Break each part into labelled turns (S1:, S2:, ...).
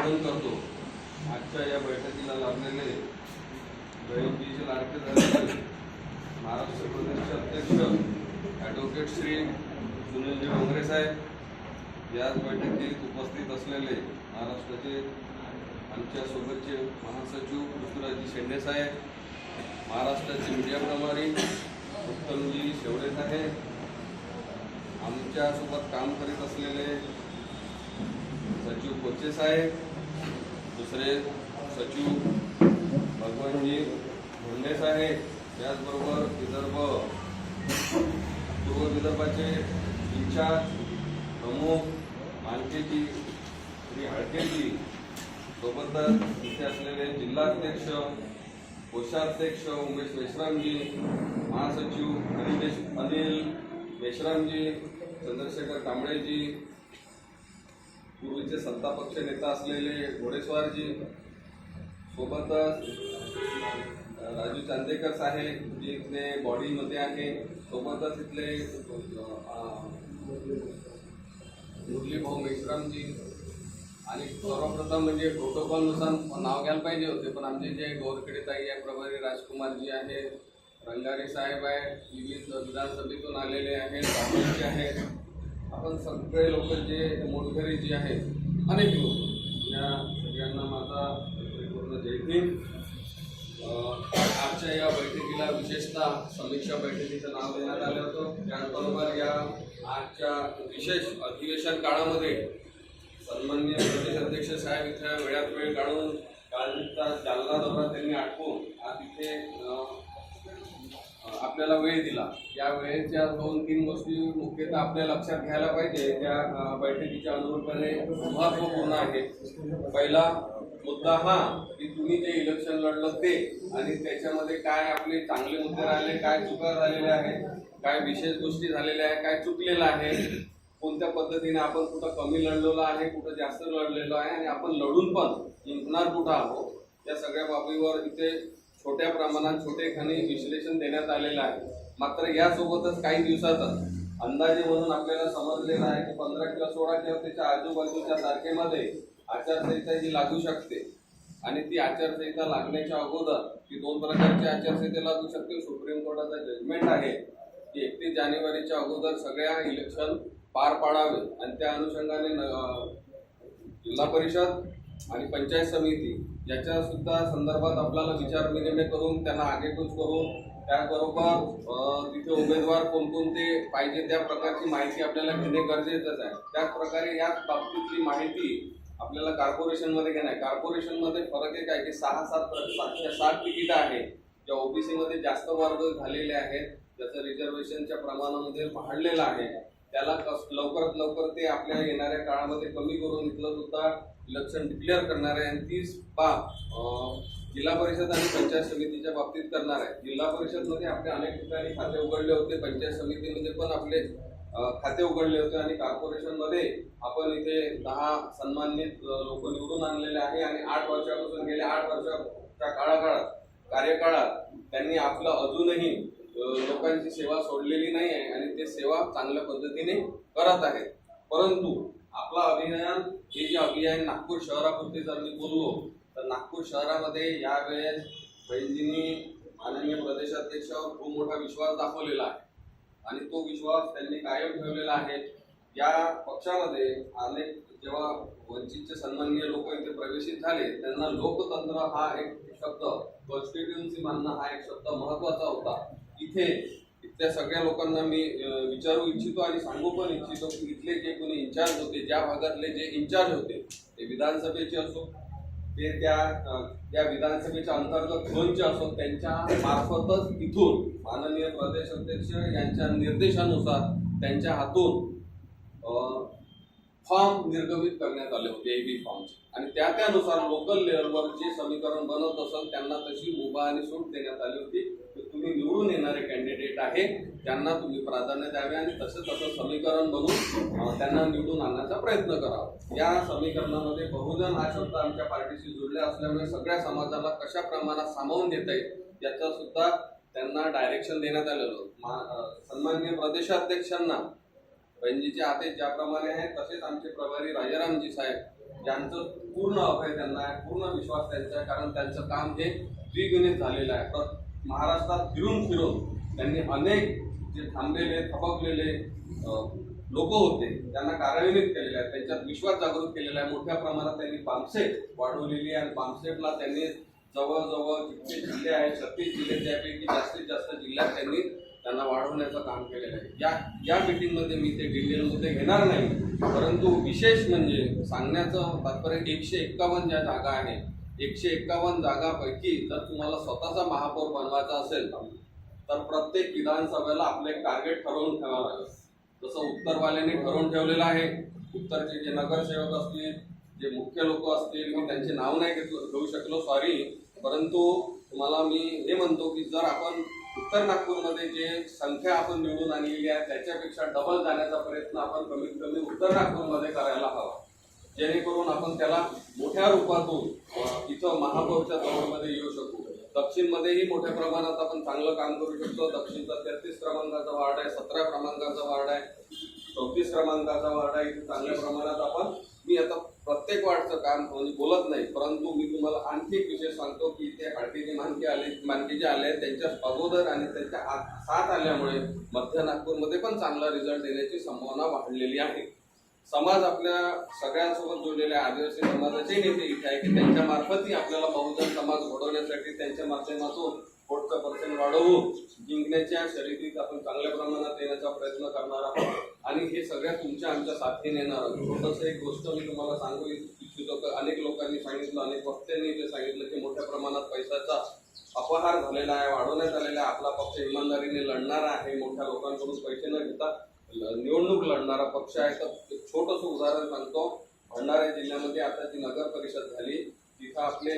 S1: अभिवादन करतो. आजच्या या बैठकीला लाभलेले जयंतीचे लाडके झालेले महाराष्ट्र प्रदेशचे अध्यक्ष ॲडव्होकेट श्री सुनीलजी डोंगरे साहेब याच बैठकीत उपस्थित असलेले महाराष्ट्राचे आमच्या सोबतचे महासचिव पृथ्वीराजी शेंडे साहेब महाराष्ट्राचे मीडिया प्रभारी उत्तमजी शेवडे साहेब आमच्यासोबत काम करीत असलेले सचिव कोचे साहेब दुसरे सचिव भगवानजी भोंडे साहेब त्याचबरोबर विदर्भ पूर्व विदर्भाचे इन्चार्ज प्रमुख मानकेजी श्री हळकेजी सोबतच इथे असलेले जिल्हाध्यक्ष कोषाध्यक्ष उमेश मेश्रामजी महासचिव अनिल मेश्रामजी चंद्रशेखर कांबळेजी पूर्वीचे सत्ता पक्ष नेता असलेले घोडेस्वारजी सोबतच राजू चांदेकर साहेब जे इथले बॉडीमध्ये आहे सोबतच इथले मुरलीभाऊ मेश्रामजी आणि सर्वप्रथम म्हणजे प्रोटोकॉलनुसार नाव घ्यायला पाहिजे होते पण आमचे जे गोरखेडे ताई आहे प्रभारी राजकुमारजी आहे रंगारी साहेब आहे विविध विधानसभेतून आलेले आहेत बाबूजी आहेत. आपण सगळे लोक जे मोठघरी जे आहेत अनेक लोक. या सगळ्यांना माझा पूर्ण जय भीम. आजच्या या बैठकीला विशेषतः समीक्षा बैठकीचं नाव देण्यात आलं होतं. त्याचबरोबर या आजच्या विशेष अधिवेशन काळामध्ये सन्मान्य प्रदेश अध्यक्ष साहेब इथं वेळात वेळ काढून वेळ दिला. या वेळेच्या दोन तीन गोष्टी मुख्यतः आपल्या लक्षात घ्यायला पाहिजे. त्या बैठकीच्या अनुरूपाने महत्त्वपूर्ण आहे पहिला मुद्दा हा की तुम्ही जे इलेक्शन लढलं ते आणि त्याच्यामध्ये काय आपले चांगले मुद्दे राहिले काय चुका झालेल्या आहेत काय विशेष गोष्टी झालेल्या आहेत काय चुकलेलं आहे कोणत्या पद्धतीने आपण कुठं कमी लढलेलो आहे कुठं जास्त लढलेलो आहे आणि आपण लढून पण जिंकणार कुठं आहोत या सगळ्या बाबीवर इथे छोट्या प्रमाणात छोटे विश्लेषण देण्यात आलेलं आहे. मात्र यासोबतच काही दिवसातच अंदाजे म्हणून आपल्याला समजलेलं आहे की पंधरा किंवा सोळा किंवा त्याच्या आजूबाजूच्या तारखेमध्ये आचारसंहिता ही लागू शकते. आणि ती आचारसंहिता लागण्याच्या अगोदर ती दोन प्रकारची आचारसंहिता लागू शकते. सुप्रीम कोर्टाचा जजमेंट आहे की एकतीस जानेवारीच्या अगोदर सगळ्या इलेक्शन पार पाडावे. आणि त्या अनुषंगाने जिल्हा परिषद आणि पंचायत समिती याच्यासुद्धा संदर्भात आपल्याला विचार विनिमय करून त्यांना आगेकूच करून त्याचबरोबर तिथे उमेदवार कोणकोणते पाहिजे त्या प्रकारची माहिती आपल्याला घेणे गरजेचंच आहे. त्याचप्रकारे याच बाबतीतली माहिती आपल्याला कॉर्पोरेशनमध्ये घेणं आहे. कॉर्पोरेशनमध्ये फरक एक आहे की सहा सात सातशे सात तिकीटं आहे ज्या ओबीसी मध्ये जास्त वर्ग झालेले आहेत ज्याचं रिझर्वेशनच्या प्रमाणामध्ये वाढलेलं आहे. त्याला कस लवकरात लवकर ते आपल्या येणाऱ्या काळामध्ये कमी करून इथलं सुद्धा इलेक्शन डिक्लेअर करणार आहे. आणि तीच बाब जिल्हा परिषद आणि पंचायत समितीच्या बाबतीत करणार आहे. जिल्हा परिषदमध्ये आपले अनेक ठिकाणी खाते उघडले होते. पंचायत समितीमध्ये पण आपले खाते उघडले होते. आणि कॉर्पोरेशनमध्ये आपण इथे दहा सन्मानित लोक निवडून आणलेले आहे. आणि आठ वर्षापासून गेल्या आठ वर्षाच्या काळाकाळात कार्यकाळात त्यांनी आपलं अजूनही लोकांची सेवा सोडलेली नाही आहे आणि ते सेवा चांगल्या पद्धतीने करत आहेत. परंतु आपला अभियान हे जे अभियान नागपूर शहरापुरते जर मी बोललो तर नागपूर शहरामध्ये यावेळेस बहिणजींनी माननीय प्रदेशाध्यक्षावर खूप मोठा विश्वास दाखवलेला आहे. आणि तो विश्वास त्यांनी कायम ठेवलेला आहे. या पक्षामध्ये अनेक जेव्हा वंचितचे सन्माननीय लोक इथे प्रवेशित झाले त्यांना लोकतंत्र हा एक शब्द कॉन्स्टिट्युन्सी मानणं हा एक शब्द महत्त्वाचा होता. इथे इथल्या सगळ्या लोकांना मी विचारू इच्छितो आणि सांगू पण इच्छितो की इथले जे कोणी इंचार्ज होते ज्या भागातले जे इंचार्ज होते ते विधानसभेचे असो ते त्या त्या विधानसभेच्या अंतर्गत झोनचे असो त्यांच्या मार्फतच इथून माननीय प्रदेश अध्यक्ष यांच्या निर्देशानुसार त्यांच्या हातून फॉर्म निर्गमित करण्यात आले होते ए बी फॉर्मचे. आणि त्या त्यानुसार लोकल लेवलवर जे समीकरण बनवत असेल त्यांना तशी मुभा आणि सूट देण्यात आली होती. तुम्ही निवडून येणारे कॅन्डिडेट आहे त्यांना तुम्ही प्राधान्य द्यावे आणि तसं तसं समीकरण बनवून त्यांना निवडून आणण्याचा प्रयत्न करावा या समीकरणामध्ये बहुजन हा शब्द आमच्या पार्टीशी जुळले असल्यामुळे सगळ्या समाजाला कशा प्रमाणात सामावून घेता येईल याचा सुद्धा त्यांना डायरेक्शन देण्यात आलेलं होतं. सन्माननीय प्रदेशाध्यक्षांना रणजीचे आदेश ज्याप्रमाणे आहेत तसेच आमचे प्रभारी राजारामजी साहेब ज्यांचं पूर्ण अभय त्यांना आहे पूर्ण विश्वास त्यांचा आहे कारण त्यांचं काम हे द्विगुणित झालेलं आहे तर महाराष्ट्रात फिरून फिरून त्यांनी अनेक जे थांबलेले थबकलेले लोक होते त्यांना कार्यान्वित केलेले आहेत त्यांच्यात विश्वास जागृत केलेला आहे. मोठ्या प्रमाणात त्यांनी पामसेट वाढवलेली आहे आणि पामसेटला त्यांनी जवळजवळ जितके जिल्हे आहेत छत्तीस जिल्हे त्यापैकी जास्तीत जास्त जिल्ह्यात त्यांनी त्यांना वाढवण्याचं काम केलेलं आहे. या या मिटिंगमध्ये मी ते डिटेलमध्ये घेणार नाही परंतु विशेष म्हणजे सांगण्याचं तात्पर्य एकशे एक्कावन्न ज्या जागा आहे एकशे एक्कावन्न जागापैकी जर तुम्हाला स्वतःचा महापौर बनवायचा असेल तर प्रत्येक विधानसभेला आपले टार्गेट ठरवून ठेवावं लागेल. जसं उत्तरवाल्याने ठरवून ठेवलेलं आहे उत्तरचे जे नगरसेवक असतील जे मुख्य लोक असतील मी त्यांचे नाव नाही घेतलं घेऊ शकलो सॉरी परंतु तुम्हाला मी हे म्हणतो की जर आपण उत्तर नागपूरमध्ये जे संख्या आपण निवडून आणलेली आहे त्याच्यापेक्षा डबल जाण्याचा प्रयत्न आपण कमीत कमी उत्तर नागपूरमध्ये करायला हवा. जेणेकरून आपण त्याला मोठ्या रूपातून अ, महापौरच्या दौडमध्ये येऊ शकू. दक्षिणमध्येही मोठ्या प्रमाणात आपण चांगलं काम करू शकतो. दक्षिणचा तेहतीस क्रमांकाचा वार्ड आहे सतरा क्रमांकाचा वार्ड आहे चौतीस क्रमांकाचा वार्ड आहे. इथे चांगल्या प्रमाणात आपण मी आता प्रत्येक वार्डचं काम म्हणजे बोलत नाही परंतु मी तुम्हाला आणखी एक विषय सांगतो की इथे हाडकीचे मानके आले मानके जे आले आहेत, त्यांच्या अगोदर आणि त्यांच्या आत- साथ आल्यामुळे मध्य नागपूरमध्ये पण चांगला रिझल्ट देण्याची संभावना वाढलेली आहे. समाज आपल्या सगळ्यांसोबत जोडलेल्या आदिवासी समाजाचे नेते इथे आहे की त्यांच्या मार्फतही आपल्याला बहुजन समाज घडवण्यासाठी त्यांच्या माध्यमातून पुढचं पर्सेंट वाढवू जिंकण्याच्या शर्यतीत आपण चांगल्या प्रमाणात येण्याचा प्रयत्न करणार आहोत. आणि हे सगळ्या तुमच्या आमच्या साथीने येणार आहोत. छोटंसं एक गोष्ट मी तुम्हाला सांगू इच्छितो अनेक लोकांनी सांगितलं अनेक वक्त्यांनी ते सांगितलं की मोठ्या प्रमाणात पैशाचा अपहार झालेला आहे वाढवण्यात आलेला आहे. आपला पक्ष इमानदारीने लढणारा आहे. मोठ्या लोकांकडून पैसे न घेता निवडणूक लढणारा पक्ष आहे. तर छोटंसं उदाहरण सांगतो. भंडारा जिल्ह्यामध्ये आता जी नगर परिषद झाली तिथं आपले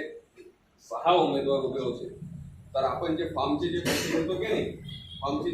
S1: सहा उमेदवार उभे होते. तर आपण जे फॉर्मचे जे पैसे घेतो की नाही फॉर्मचे